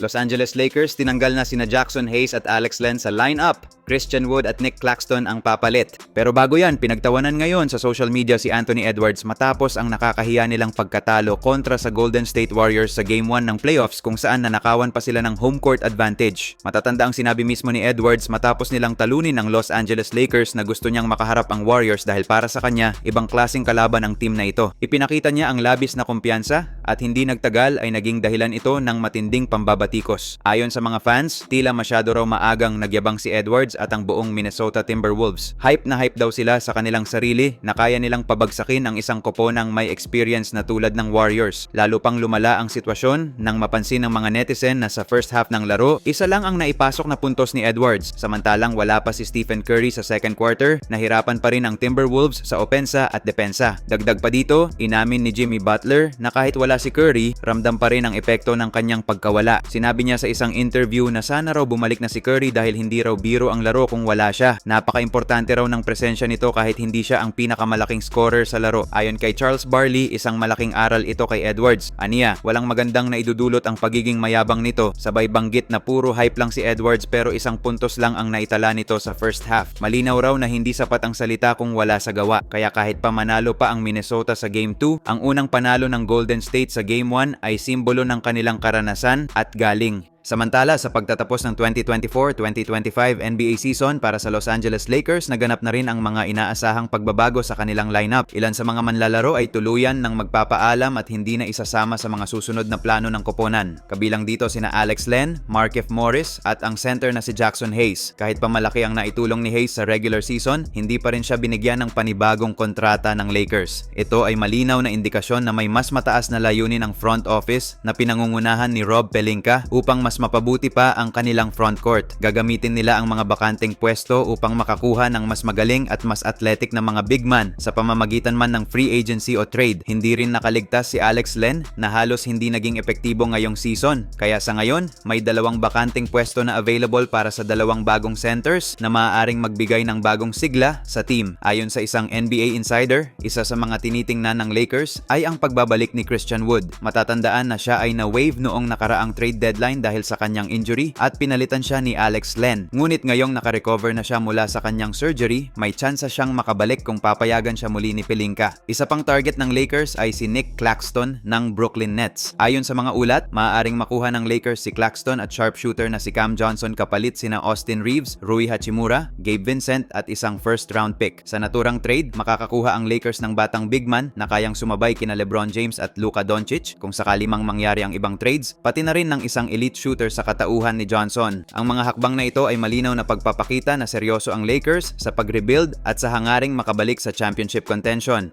Los Angeles Lakers tinanggal na sina Jackson Hayes at Alex Len sa lineup. Christian Wood at Nick Claxton ang papalit. Pero bago yan, pinagtawanan ngayon sa social media si Anthony Edwards matapos ang nakakahiya nilang pagkatalo kontra sa Golden State Warriors sa Game 1 ng playoffs kung saan nanakawan pa sila ng home court advantage. Matatanda ang sinabi mismo ni Edwards matapos nilang talunin ng Los Angeles Lakers na gusto niyang makaharap ang Warriors dahil para sa kanya, ibang klaseng kalaban ang team na ito. Ipinakita niya ang labis na kumpiyansa at hindi nagtagal ay naging dahilan ito ng matinding pambabatikos. Ayon sa mga fans, tila masyado raw maagang nagyabang si Edwards at ang buong Minnesota Timberwolves. Hype na hype daw sila sa kanilang sarili na kaya nilang pabagsakin ang isang koponang may experience na tulad ng Warriors. Lalo pang lumala ang sitwasyon nang mapansin ng mga netizen na sa first half ng laro, isa lang ang naipasok na puntos ni Edwards. Samantalang wala pa si Stephen Curry sa second quarter, nahirapan pa rin ang Timberwolves sa opensa at depensa. Dagdag pa dito, inamin ni Jimmy Butler na kahit wala si Curry, ramdam pa rin ang epekto ng kanyang pagkawala. Sinabi niya sa isang interview na sana raw bumalik na si Curry dahil hindi raw biro ang laro kung wala siya. Napaka-importante raw ng presensya nito kahit hindi siya ang pinakamalaking scorer sa laro. Ayon kay Charles Barley, isang malaking aral ito kay Edwards. Aniya, walang magandang na idudulot ang pagiging mayabang nito. Sabay banggit na puro hype lang si Edwards pero isang puntos lang ang naitala nito sa first half. Malinaw raw na hindi sapat ang salita kung wala sa gawa. Kaya kahit pa manalo pa ang Minnesota sa Game 2, ang unang panalo ng Golden State sa Game 1 ay simbolo ng kanilang karanasan at galing. Samantala, sa pagtatapos ng 2024-2025 NBA season para sa Los Angeles Lakers, naganap na rin ang mga inaasahang pagbabago sa kanilang lineup. Ilan sa mga manlalaro ay tuluyan ng magpapaalam at hindi na isasama sa mga susunod na plano ng koponan. Kabilang dito sina Alex Len, Markef Morris at ang center na si Jackson Hayes. Kahit pa malaki ang naitulong ni Hayes sa regular season, hindi pa rin siya binigyan ng panibagong kontrata ng Lakers. Ito ay malinaw na indikasyon na may mas mataas na layunin ang front office na pinangungunahan ni Rob Pelinka upang mas mapabuti pa ang kanilang front court. Gagamitin nila ang mga bakanteng pwesto upang makakuha ng mas magaling at mas athletic na mga big man sa pamamagitan man ng free agency o trade. Hindi rin nakaligtas si Alex Len na halos hindi naging epektibo ngayong season. Kaya sa ngayon, may dalawang bakanteng pwesto na available para sa dalawang bagong centers na maaaring magbigay ng bagong sigla sa team. Ayon sa isang NBA insider, isa sa mga tinitingnan ng Lakers ay ang pagbabalik ni Christian Wood. Matatandaan na siya ay na-wave noong nakaraang trade deadline dahil sa kanyang injury at pinalitan siya ni Alex Len. Ngunit ngayong nakarecover na siya mula sa kanyang surgery, may tsansa siyang makabalik kung papayagan siya muli ni Pelinka. Isa pang target ng Lakers ay si Nick Claxton ng Brooklyn Nets. Ayon sa mga ulat, maaaring makuha ng Lakers si Claxton at sharpshooter na si Cam Johnson kapalit sina Austin Reeves, Rui Hachimura, Gabe Vincent at isang first round pick. Sa naturang trade, makakakuha ang Lakers ng batang big man na kayang sumabay kina LeBron James at Luka Doncic kung sakali mang mangyari ang ibang trades, pati na rin ng isang elite shooter sa katauhan ni Johnson. Ang mga hakbang na ito ay malinaw na pagpapakita na seryoso ang Lakers sa pag-rebuild at sa hangaring makabalik sa championship contention.